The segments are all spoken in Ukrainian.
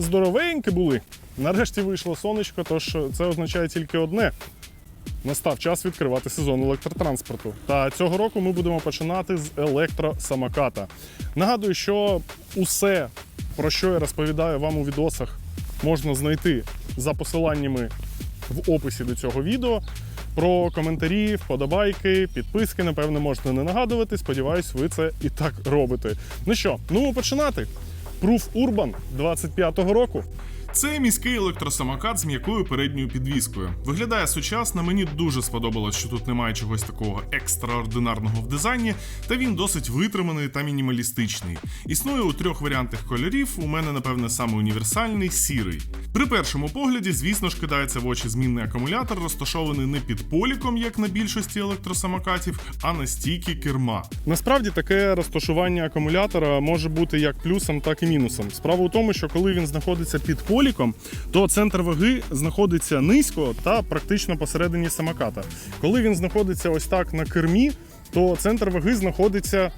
здоровенькі були. Нарешті вийшло сонечко, тож це означає тільки одне. Настав час відкривати сезон електротранспорту. Та цього року ми будемо починати з електросамоката. Нагадую, що усе, про що я розповідаю вам у відосах, можна знайти за посиланнями в описі до цього відео. Про коментарі, вподобайки, підписки, напевне, можете не нагадувати. Сподіваюсь, ви це і так робите. Ну що, ну починати. Proof Urban 25-го року. Це міський електросамокат з м'якою передньою підвіскою. Виглядає сучасно. Мені дуже сподобалось, що тут немає чогось такого екстраординарного в дизайні, та він досить витриманий та мінімалістичний. Існує у трьох варіантах кольорів. У мене, напевне, саме універсальний сірий. При першому погляді, звісно ж, кидається в очі змінний акумулятор, розташований не під поліком, як на більшості електросамокатів, а на стійки керма. Насправді таке розташування акумулятора може бути як плюсом, так і мінусом. Справа у тому, що коли він знаходиться під поліком, то центр ваги знаходиться низько та практично посередині самоката. Коли він знаходиться ось так на кермі, то центр ваги знаходиться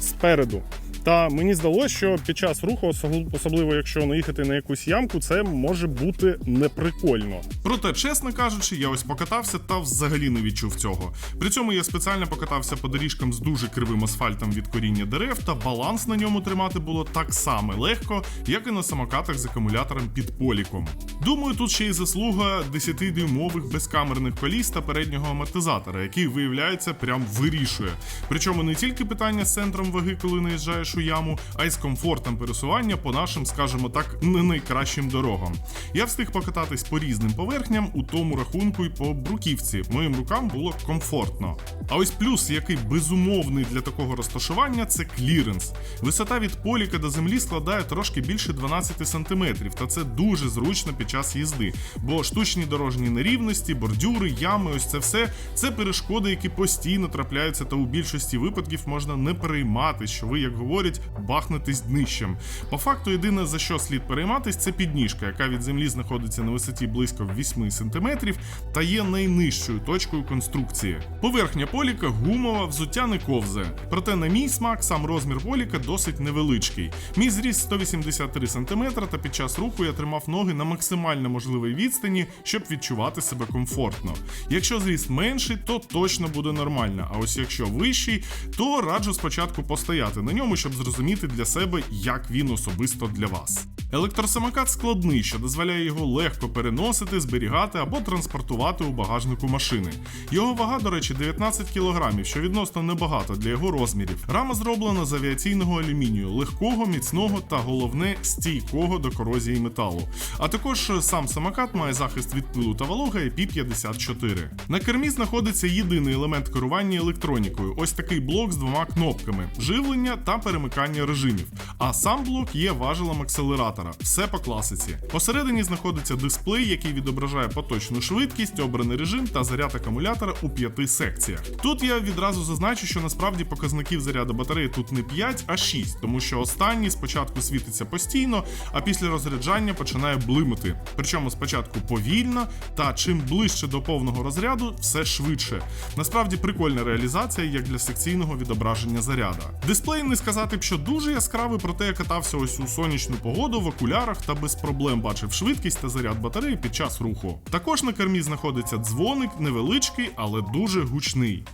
спереду. Та мені здалося, що під час руху, особ- особливо якщо наїхати на якусь ямку, це може бути неприкольно. Проте, чесно кажучи, я ось покатався та взагалі не відчув цього. При цьому я спеціально покатався по доріжкам з дуже кривим асфальтом від коріння дерев, та баланс на ньому тримати було так само легко, як і на самокатах з акумулятором під поліком. Думаю, тут ще й заслуга 10-дюймових безкамерних коліс та переднього амортизатора, який виявляється прям вирішує. Причому не тільки питання з центром ваги, коли наїжджаєш у яму, а й з комфортом пересування по нашим, скажімо так, не найкращим дорогам. Я встиг покататись по різним поверхням, у тому рахунку й по бруківці. Моїм рукам було комфортно. А ось плюс, який безумовний для такого розташування, це кліренс. Висота від поліка до землі складає трошки більше 12 см, та це дуже зручно під час їзди. Бо штучні дорожні нерівності, бордюри, ями, ось це все це перешкоди, які постійно трапляються, та у більшості випадків можна не переймати, що ви, як говорять, бахнетесь днищем. По факту, єдине за що слід перейматись, це підніжка, яка від землі знаходиться на висоті близько 8 см та є найнижчою точкою конструкції. Поверхня поліка гумова, взуття не ковзе. Проте, на мій смак, сам розмір поліка досить невеличкий. Мій зріст 183 см, та під час руху я тримав ноги на максимально можливій відстані, щоб відчувати себе комфортно. Якщо зріст менший, то точно буде нормально. А ось якщо вищий, то раджу спочатку постояти на ньому, щоб зрозуміти для себе, як він особисто для вас. Електросамокат складний, що дозволяє його легко переносити, зберігати або транспортувати у багажнику машини. Його вага, до речі, 19 кг, що відносно небагато для його розмірів. Рама зроблена з авіаційного алюмінію, легкого, міцного та головне стійкого до корозії металу. А також сам самокат має захист від пилу та вологи IP54. На кермі знаходиться єдиний елемент керування електронікою ось такий блок з двома кнопками живлення та перемикання режимів. А сам блок є важелем акселератора. Все по класиці. Посередині знаходиться дисплей, який відображає поточну швидкість, обраний режим та заряд акумулятора у п'яти секціях. Тут я відразу зазначу, що насправді показників заряду батареї тут не 5, а 6, тому що останній спочатку світиться постійно, а після розряджання починає блимати. Причому спочатку повільно, та чим ближче до повного розряду, все швидше. Насправді прикольна реалізація як для секційного відображення заряда. Дисплей не сказати б, що дуже яскравий, проте я катався ось у сонячну погоду в окулярах та без проблем бачив швидкість та заряд батареї під час руху. Також на кермі знаходиться дзвоник, невеличкий, але дуже гучний.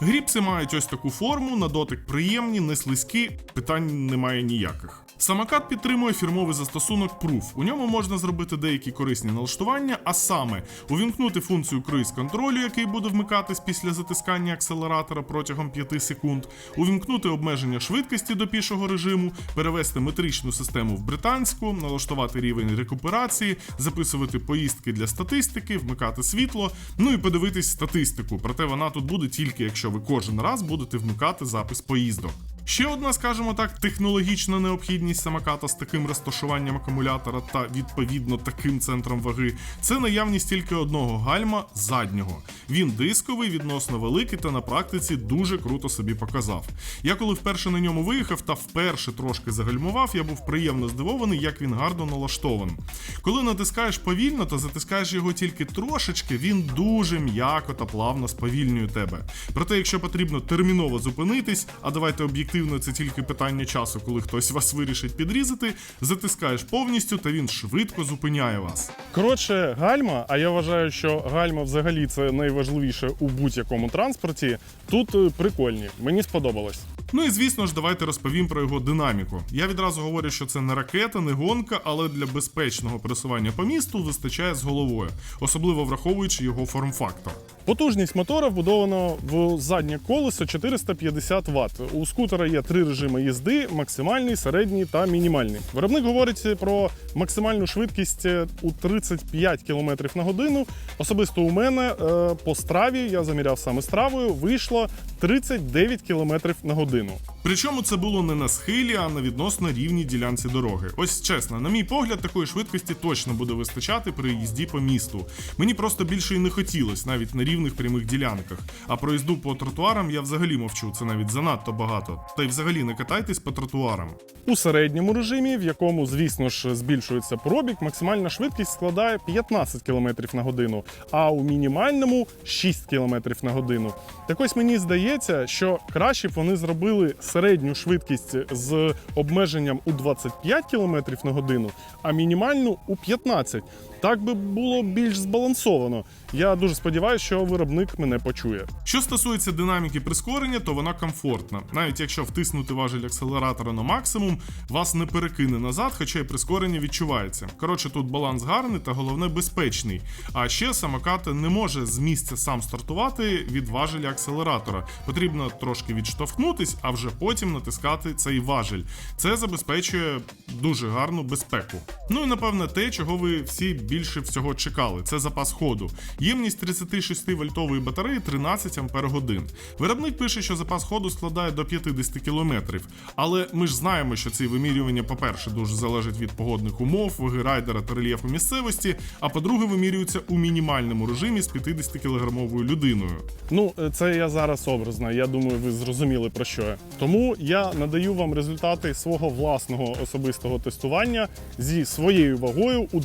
Гріпси мають ось таку форму, на дотик приємні, не слизькі, питань немає ніяких. Самокат підтримує фірмовий застосунок Proof. У ньому можна зробити деякі корисні налаштування, а саме увімкнути функцію круїз контролю, який буде вмикатись після затискання акселератора протягом 5 секунд, увімкнути обмеження швидкості до пішого режиму, перевести метричну систему в британську, налаштувати рівень рекуперації, записувати поїздки для статистики, вмикати світло, ну і подивитись статистику. Проте вона тут буде тільки якщо ви кожен раз будете вмикати запис поїздок. Ще одна, скажімо так, технологічна необхідність самоката з таким розташуванням акумулятора та відповідно таким центром ваги це наявність тільки одного гальма заднього. Він дисковий, відносно великий та на практиці дуже круто собі показав. Я коли вперше на ньому виїхав та вперше трошки загальмував, я був приємно здивований, як він гарно налаштований. Коли натискаєш повільно та затискаєш його тільки трошечки, він дуже м'яко та плавно сповільнює тебе. Проте, якщо потрібно терміново зупинитись, а давайте об'єктивно об'єктивно це тільки питання часу, коли хтось вас вирішить підрізати, затискаєш повністю, та він швидко зупиняє вас. Коротше, гальма, а я вважаю, що гальма взагалі це найважливіше у будь-якому транспорті. Тут е, прикольні, мені сподобалось. Ну і звісно ж, давайте розповім про його динаміку. Я відразу говорю, що це не ракета, не гонка, але для безпечного пересування по місту вистачає з головою, особливо враховуючи його форм-фактор. Потужність мотора вбудовано в заднє колесо 450 Вт. У скутера є три режими їзди: максимальний, середній та мінімальний. Виробник говорить про максимальну швидкість е, у 35 км на годину. Особисто у мене е, по страві, я заміряв саме стравою, вийшло 39 км на годину. Причому це було не на схилі, а на відносно рівній ділянці дороги. Ось чесно, на мій погляд, такої швидкості точно буде вистачати при їзді по місту. Мені просто більше і не хотілось, навіть на рівних прямих ділянках. А про їзду по тротуарам я взагалі мовчу, це навіть занадто багато. Та й взагалі не катайтесь по тротуарам. У середньому режимі, в якому, звісно ж, збільшується пробіг, максимальна швидкість складає 15 км на годину, а у мінімальному 6 км на годину. Так ось мені здається, що краще б вони зробили середню швидкість з обмеженням у 25 км на годину, а мінімальну у 15. Так би було більш збалансовано. Я дуже сподіваюся, що виробник мене почує. Що стосується динаміки прискорення, то вона комфортна. Навіть якщо втиснути важель акселератора на максимум, вас не перекине назад, хоча й прискорення відчувається. Коротше, тут баланс гарний та головне безпечний. А ще самокат не може з місця сам стартувати від важеля акселератора. Потрібно трошки відштовхнутись, а вже потім натискати цей важель. Це забезпечує дуже гарну безпеку. Ну і напевне те, чого ви всі більше всього чекали, це запас ходу. Ємність 36 вольтової батареї 13 ампер годин. Виробник пише, що запас ходу складає до 50 кілометрів. Але ми ж знаємо, що ці вимірювання, по-перше, дуже залежать від погодних умов, ваги райдера та рельєфу місцевості. А по-друге, вимірюються у мінімальному режимі з 50 кілограмовою людиною. Ну, це я зараз образно. Я думаю, ви зрозуміли про що я. Тому я надаю вам результати свого власного особистого тестування зі своєю вагою у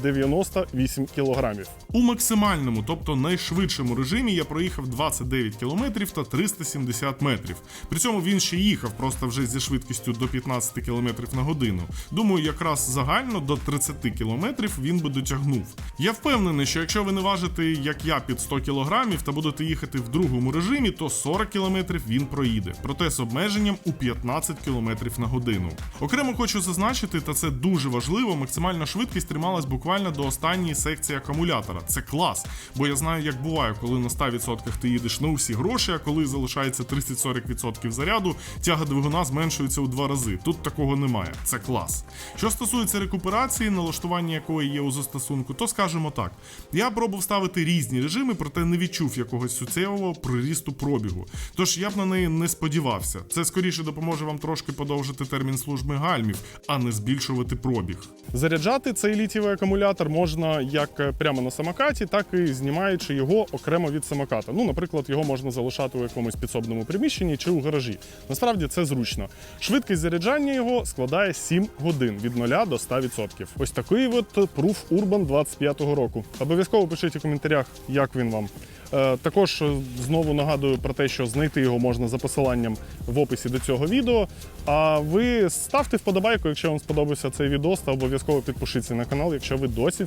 98 кілограмів. У максимальному, тобто найшвидшому режимі, я проїхав 29 кілометрів та 370 метрів. При цьому він ще їхав просто вже зі швидкістю до 15 кілометрів на годину. Думаю, якраз загально до 30 кілометрів він би дотягнув. Я впевнений, що якщо ви не важите, як я, під 100 кілограмів та будете їхати в другому режимі, то 40 кілометрів він проїде, проте з обмеженням у 15 кілометрів на годину. Окремо хочу зазначити, та це дуже важливо, максимальна швидкість трималась буквально до останньої секції акумулятора. Це клас, бо я знаю, як буває, коли на 100% ти їдеш на усі гроші, а коли залишається 30-40% заряду, тяга двигуна зменшується у два рази. Тут такого немає. Це клас. Що стосується рекуперації, налаштування якої є у застосунку, то скажемо так: я пробував ставити різні режими, проте не відчув якогось суттєвого прирісту пробігу. Тож я б на неї не сподівався. Це скоріше допоможе вам трошки подовжити термін служби гальмів, а не збільшувати пробіг. Заряджати цей літієвий акумулятор можна як е, прямо на самокаті, так і знімаючи його окремо від самоката. Ну, наприклад, його можна залишати у якомусь підсобному приміщенні чи у гаражі. Насправді це зручно. Швидкість заряджання його складає 7 годин від 0 до 100%. Ось такий от Proof Urban 25-го року. Обов'язково пишіть у коментарях, як він вам. Е, Також е, знову нагадую про те, що знайти його можна за посиланням в описі до цього відео. А ви ставте вподобайку, якщо вам сподобався цей відос, та обов'язково підпишіться на канал, якщо ви досі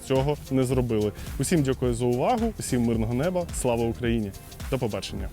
не зробили. Усім дякую за увагу, усім мирного неба, слава Україні! До побачення!